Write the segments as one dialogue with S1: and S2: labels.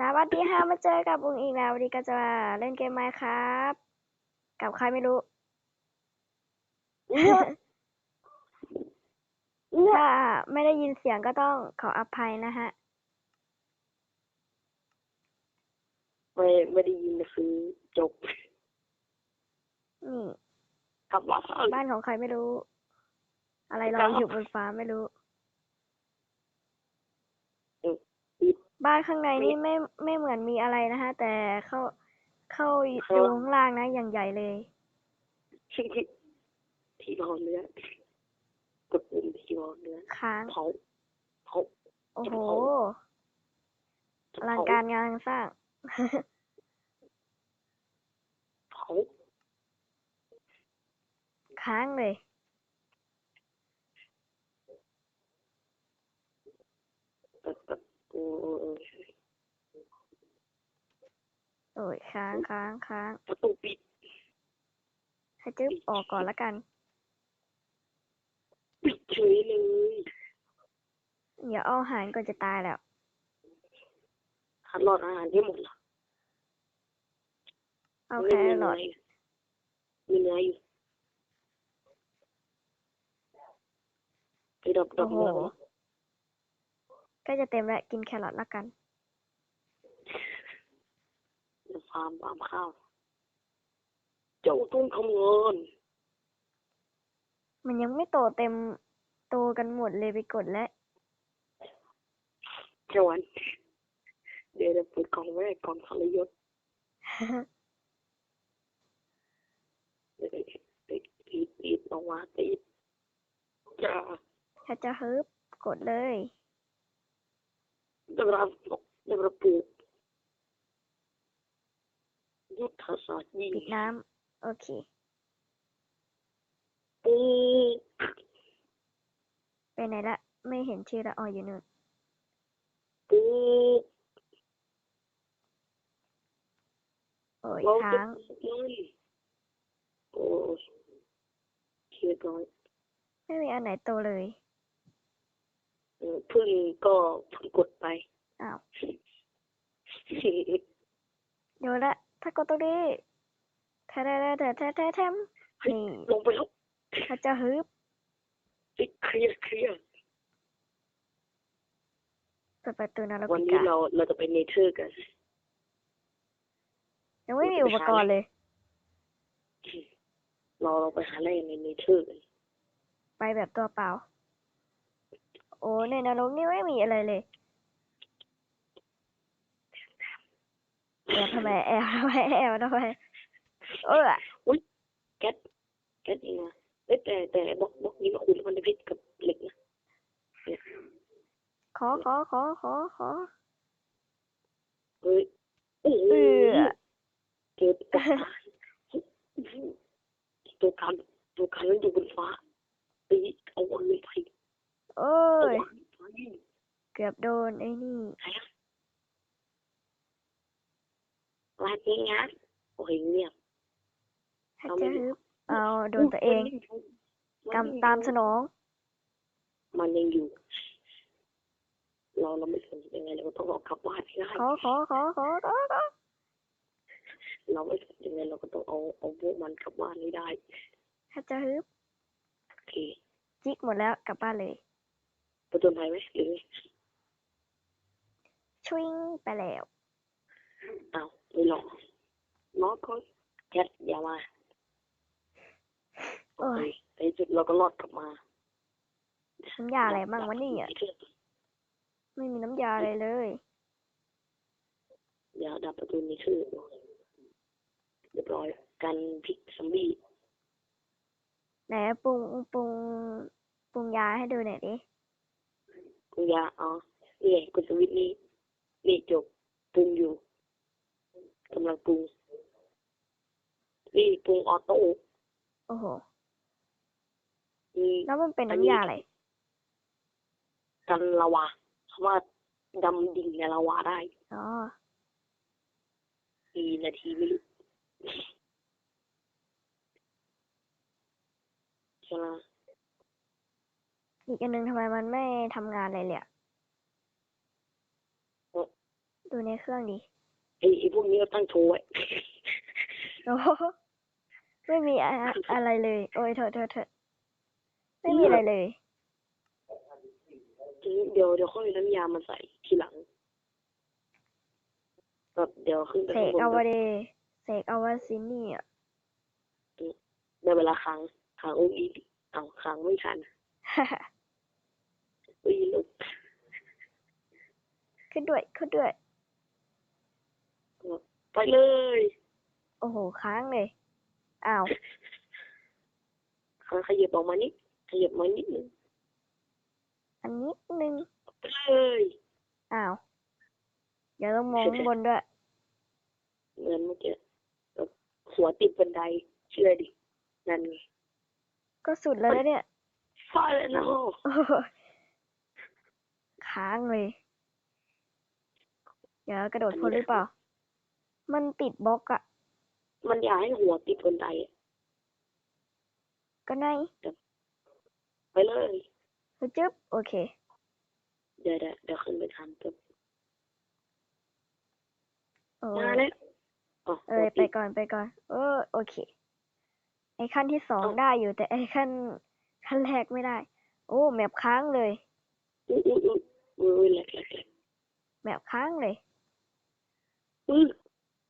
S1: สวัสดีค่ะมาเจอกับบุงอีกแล้ววันนี้ก็จะมาเล่นเกมไมค์ครับ กับใครไม่รู้ถ้าไม่ได้ยินเสียงก็ต้องขออภัยนะฮะ
S2: ไม่ไม่ได้ยินคือจบ
S1: นี่
S2: กลับมา
S1: บ้านของใครไม่รู้ อะไรล
S2: ครั
S1: อบยอยู่บนฟ้าไม่รู้
S2: เออปิด
S1: บ้านข้างในนี่ไม่ไม่เหมือนมีอะไรนะฮะ แต่เข้าเข้าดูข้างล่างนะอย่างใหญ่เลย
S2: ที่รอเนื้อกดปุ่มที่รอเนื้อ
S1: ค้าง
S2: เผาเผา
S1: โอ้โห
S2: จะ
S1: อลัง
S2: เผา
S1: การงานสร้าง
S2: เผา
S1: ค้างเลย
S2: แบบแบบ โอ้
S1: ยค้างค้างค้าง
S2: ประตูปิด
S1: ให้จึ๊บออกก่อนละกัน
S2: ปิดเฉยเลย
S1: เดี๋ยวเอาอาหารก่อนจะตายแล้ว
S2: ขัดหลอดอาหารที่หมดละ
S1: เอาแค
S2: มี
S1: รอท
S2: มีเนื้ออยู่ไปดอกด
S1: โอ้
S2: อก
S1: โห
S2: เนื้อ เหรอ
S1: ก็จะเต็มแล้วกินแครอทละกัน
S2: เดี๋ยวฟาร์มฟาร์มข้าว เจ้าต้องทำงาน
S1: มันยังไม่โตเต็มโตกันหมดเลยไปกดแล้ว
S2: เจ้าวันเดี๋ยวจะเปิดกล่องไว้กล่องทรยศเดี๋ยวติดติดติดออกมาติดจ้า
S1: ถ้าจะฮึบกดเลย
S2: เดี๋ยวเราเดี๋ยวเราปลูกยุทธศาสตร์ยิง
S1: ปิดน้ำโอเค
S2: ปลูก
S1: ไปไหนละ ไม่เห็นชื่อละอ๋ออยู่นู่น
S2: ปลูก
S1: โอ้ย
S2: เราจะ
S1: ค้าง
S2: ปลูกมันโอ้ยเรียบร้อย
S1: ไม่มีอันไหนโตเลย
S2: เออเพึ่งก็เพึ่งกดไป
S1: อ้าวโยนละถ้ากดตรงนี้แทะแทะแทะแทะแทะแทม
S2: เฮ้ย
S1: นี่
S2: ลงไปแล้ว
S1: ถ้าจะฮึบ
S2: เฮ้ยเคลียร์เคลียร์
S1: เปิดประตูนรก
S2: วัน
S1: อี
S2: นี้
S1: กา
S2: เราเราจะไปเนเธอร์กัน
S1: ยังไม่มีอุปกรณ์เลย
S2: เราเราไปหาแร่ในเนเธอร์กัน
S1: ไปแบบตัวเปล่า โอ้ในนรกนี่ไม่มีอะไรเลยแอบทำไมแอบทำไมแอบทำไมเออ
S2: แก๊สแก๊สเองนะเอ้ยแต่แต่บล็อกบล็อกนี้มันคูณมันได้พิษกับเหล็กนะ
S1: ขอขอขอขอขอ
S2: เฮ้ยโอ้โห
S1: เออ
S2: เจอตัวการตัวการตัวการนั้นอยู่บนฟ้าตีเอาอันนี้ไป
S1: โอ้
S2: เอา
S1: ย
S2: อันนี้ไป
S1: เกือบโดนไอ้นี่
S2: วันนี้นะโอ้ยเงียบ
S1: ถ้าจะฮึบเอาโดนตัวเองกำตามสนอง
S2: มันยังอยู่ เราเราไม่สนยังไงเราก็ต้องเอากลับบ้านให้ได้
S1: ขอขอขอขอขอขอ
S2: เราไม่สนยังไงเราก็ต้องเอาเอาพวกมันกลับบ้านให้ได้
S1: ถ้าจะฮึบ
S2: โอเค
S1: จิกหมดแล้วกลับบ้านเลย
S2: ประจนภัยไหมหรือไง
S1: ชวิงไปแล้ว
S2: เอาไม่หรอกน้องก็แคทอย่ามาโอ
S1: โอ้
S2: เค
S1: ย
S2: ในที่สุดเราก็รอดกลับมา
S1: น้ำยาอะไรบ้างวะเนี่ยไม่มีน้ำยาอะไรเลย
S2: อย่าดับประตูนี้คือเรียบร้อยกันพลิกซัมบี้
S1: ไหนปรุงปรุงปรุงยาให้ดูหน่อยดิ
S2: คุณยาอ๋อนี่ไงคุณสวิตช์นี้นี่จบปรุงอยู่กำลังปรุงนี่ปรุงออโต้
S1: โอ้โห
S2: มี
S1: แล้วมันเป็น
S2: อันนี้
S1: น้ำยาอะไร
S2: กันละวาเพราะว่าดำดิ่งในละวาได้
S1: อ๋อ
S2: กี่นาทีไม่รู้ใช่ไหม
S1: อีกอันหนึ่งทำไมมันไม่ทำงานอะไรเลยอะดูดูในเครื่องดิ
S2: ไอ้ไอ้พวกนี้ก็ตั้งโชว์ไว้
S1: โอ้โหไม่มีอะอะไรเลย โอ้ยเถอะเถอะเถอะไม่มีอะไรเลย
S2: เดี๋ยวเดี๋ยวค่อยน้ำยามาใส่ทีหลังแบบเดี๋ยวขึ้นไป
S1: เส
S2: ข้าง
S1: ก
S2: บน
S1: เอา
S2: แบ
S1: วา
S2: บ
S1: เดเสกเอาวาซินี่อะ
S2: ในเวลาค้างค้างอุ้งอีกเอาค้างไม่ทัน อุ้ยลูก
S1: ขึ้นด้วยขึ้นด้วย
S2: ไปเลย
S1: โอ้โห ค้างเลย อ้าว
S2: ค้างขยับออกมานิดขยับมานิดนึง
S1: อันนิดนึง
S2: ไปเลย
S1: อ้าว เดี๋ยวต้องมองข้างบนด้วย
S2: เหมือนเมื่อกี้แบบหัวติดบันได เชื่อดิ นั่นไง
S1: ก็สุดแล้วนะเนี่ย
S2: ฟาดแล้วนะ
S1: โอ้โห ค้างเลย เดี๋ยวกระโดดพ้นหรือเปล่า มันติดบล็อกอะ
S2: มันอยากให้หัวติดบันไดอะ
S1: ก็ไง
S2: ไปเลย
S1: จึ๊บโอเค
S2: เดี๋ยวเดี๋ยวเดี๋ยวขึ้นไปทำกับ
S1: โอ้
S2: มาแล้วอ๋อ
S1: เอ้ย
S2: หัว
S1: ไป
S2: ติด
S1: ก่อนไปก่อน เออโอเค ไอ้ขั้นที่สอง
S2: เอ้า
S1: ได้อยู่แต่ไอ้ขั้นขั้นแรกไม่ได้ โอ้แมปค้างเล
S2: ย อุ้ยอุ้ยแหลกแหลกแหลก
S1: แมปค้างเลย
S2: อุ้ย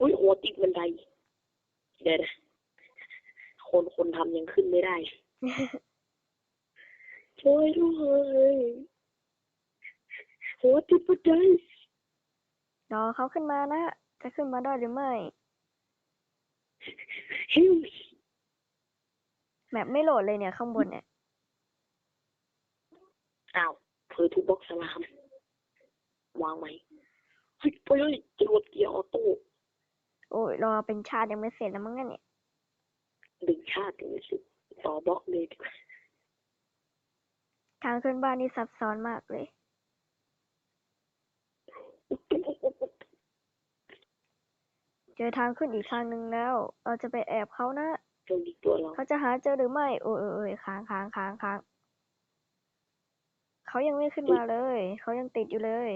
S2: อุ้ยหัวติดบันไดเดี๋ยวนะคนคนทำยังขึ้นไม่ได้ช่วยด้วยหัวติดบันได
S1: รอเขาขึ้นมานะ จะขึ้นมาได้หรือไม่
S2: ฮิว
S1: แมปไม่โหลดเลยเนี่ยข้างบนเนี่ย
S2: อ้าว เผลอทุบบล็อกสลามวางไหมเฮ้ยไปเลยจรวดเกียร์ออโต้
S1: โอ้ยรอเป็นชาติยังไม่เสร็จแล้วมั้งเนี่ย
S2: ดึงชาติถึงสุดต่อบล็อกเลยดีกว่า
S1: ทางขึ้นบ้านนี่ซับซ้อนมากเลย เจอทางขึ้นอีกทางหนึ่งแล้ว เราจะไปแอบเขานะ
S2: จนดีตัวเรา
S1: เขาจะหาเจอหรือไม่ โอ้ยโอ้ยโอ้ยค้างค้างค้างค้าง เขายังไม่ขึ้นมาเลย เขายังติดอยู่เลย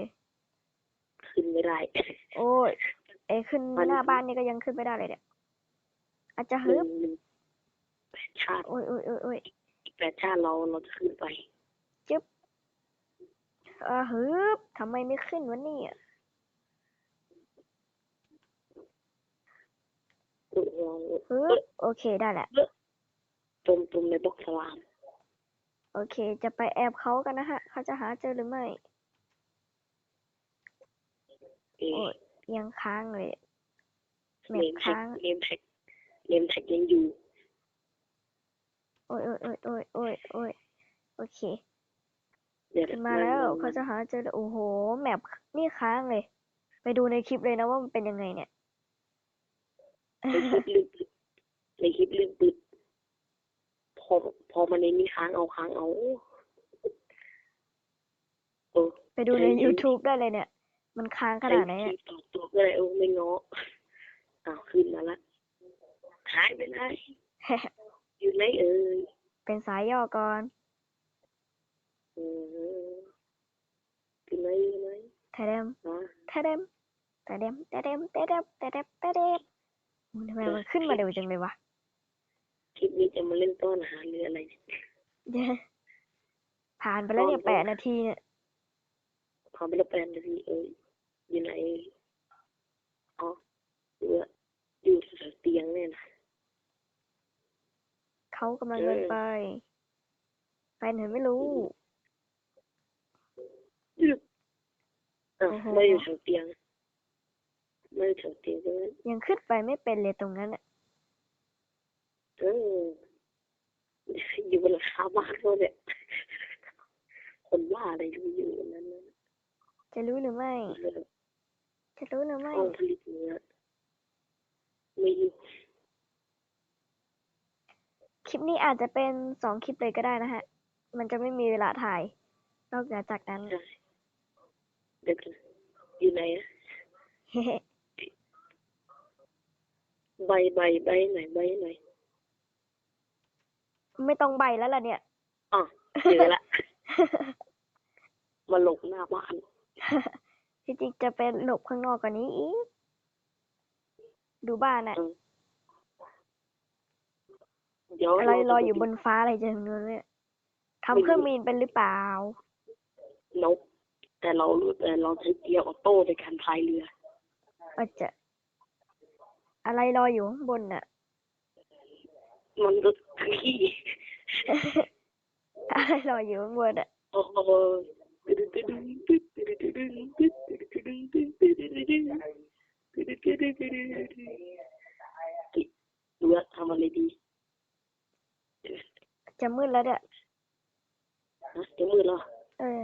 S2: ขึ้นไม่ได้
S1: โอ้ยไอ้ขึ้น
S2: มัน
S1: หน้าบ้านนี่ก็ยังขึ้นไม่ได้เลยเนี่ย อาจจะ
S2: ห
S1: ฮึ
S2: นึ่
S1: บ
S2: งหนึ่งแปดชาติ
S1: โอ้ยโอ้ยโอ้ยโอ้ย
S2: อีกแปดชาติเราเราจะขึ้นไป
S1: อ่าฮึบทำไมไม่ขึ้นวะเนี่ย
S2: โอ้โห
S1: ฮึบโอเคได้แหละ
S2: จมจมในบล็อกสลาม
S1: โอเค จะไปแอบเขากันนะฮะ เขาจะหาเจอหรือไม่
S2: เอ๊ะ
S1: โอ้ยยังค้างเลยแม
S2: เล
S1: ป
S2: มแท็ก
S1: ค้าง
S2: เลมแท็กเลมแท็กยังอยู่
S1: โอ้ยโอ้ยโอ้ยโอ้ยโอ้ยโอ้ยโอเค
S2: เดี๋ยว
S1: ขึ้นมาแล้วเขาจะหาเจอแล้วโอ้โห แมปนี่ค้างเลย ไปดูในคลิปเลยนะว่ามันเป็นยังไงเนี่ย
S2: ในคลิปลืมปิดในคลิปลืมปิด พอพอมันในนี้ค้างเอาค้างเอาเออ
S1: ไปดูใน
S2: เออ
S1: YouTube ได้เลยเนี่ย มันค้างขนาดไหน
S2: ใช้
S1: อะ
S2: วิธีต่อตัวก็เลยเออไม่ง้ออ้าวขึ้นมาละหายไปไหนอยู่ไหนเอ่ย
S1: เป็นสายย่อก่อน
S2: เอออยู่ไหนอยู่ไหน
S1: แทเดม
S2: อะ
S1: แทเดมแทเดมแทเดมแทเดมแทเดมแทเดมโอ้ยทำไมมันขึ้นมาเร็วจังเลยวะ
S2: คลิปนี้จะมาเล่นต้อนหาหรืออะไร
S1: เย้ผ่านไปแล้วเนี่ย
S2: ตอน
S1: แปดนาทีเนี่ย
S2: พอไปแล้วแปดนาทีเอ้ยอยู่ไหนอ๋ออยู่อะอยู่แถวเตียงเนี่ยนะ
S1: เขากำลังเดินไปไปไหนไม่รู้
S2: อะ
S1: โอ้โห
S2: ไม่อยู่แถวเตียงไม่อยู่แถวเตียงใช่ไหม
S1: ยังขึ้นไปไม่เป็นเลยตรงนั้นอะ
S2: เอออยู่บนหลังคาบ้านเขาเนี่ยคนว่าอะไรดูอยู่อันนั้นนะ
S1: จะรู้หรือไม่
S2: เออ
S1: จะรู้หรือไม่
S2: ห้องผลิตเนื้อไม่อยู่
S1: คลิปนี้อาจจะเป็นสองคลิปเลยก็ได้นะฮะ มันจะไม่มีเวลาถ่าย นอกจากนั้น
S2: ใช่เด็กนะอยู่ไหนอะ
S1: เฮ้
S2: ใบใบใบไหนใบไหน
S1: ไม่ต้องใบแล้วล่ะเนี่ย
S2: อ๋อเจอละ มาหลงหน้าบ้าน
S1: ที่จริงจะเป็นหลบข้างนอกกว่านี้อีก ดูบ้านอะ
S2: เดี๋ยว
S1: อะไร
S2: เา
S1: ล
S2: จะ
S1: อย
S2: ไป
S1: อยู่บนฟ้าอะไรจะถึงนู้นเนี่ยทำเครื่องบินเป็นหรือเปล่า
S2: นกแต่เรารู้แต่เราใช้เกียร์ออโต้ในการพายเรือ
S1: อาจจะ อะไรลอยอยู่ข้างบนน่ะ
S2: มันก็คือขี้
S1: อะไรลอยอยู่ข้างบนอะ
S2: โอ้โหดูว่าทำอะไรดี
S1: จะมืดแล้วเนี่ย
S2: นะจะมืดแล้ว
S1: เออ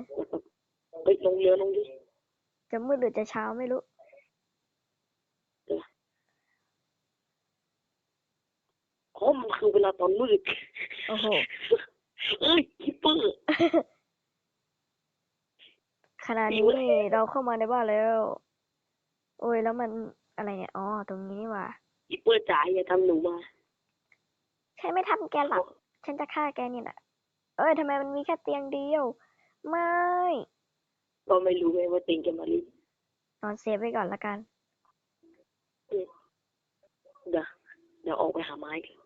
S2: เฮ้ยลงเรือลงดิ
S1: จะมืดหรือจะเช้าไม่รู้
S2: อ๋อมันคือเวลาตอนมืด
S1: โอ้โห
S2: เอ้ยคิปเปอร์
S1: ขณะ
S2: มี
S1: นี้
S2: เว้ย
S1: เราเข้ามาในบ้านแล้ว โอ้ยแล้วมันอะไรเนี่ย อ๋อ ตรงนี้นี่หว่า
S2: คิปเปอร์จ๋าอย่าทำหนูมา
S1: ฉันไม่ทำแกหรอก ฉันจะฆ่าแกนี่แหละเอ้ยทำไมมันมีแค่เตียงเดียว ไม่
S2: ก็ไม่รู้ไงว่าติงจะมาลิน
S1: นอนเซฟไว้ก่อนละกัน
S2: เดี๋ยวเดี๋ยวออกไปหาไม้
S1: งั้น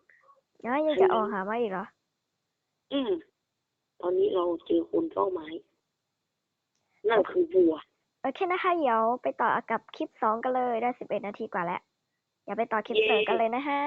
S1: ยังจะออกหามาอีกเหรอ
S2: อืม ตอนนี้เราเจอคนเฝ้าไม้ นั่นคือวัว
S1: โอเคนะคะเดี๋ยวไปต่อกับคลิปสองกันเลยได้สิบเอ็ดนาทีกว่าแล้ว อย่าไปต่อคลิป
S2: เย้
S1: เสริมกันเลยนะฮะ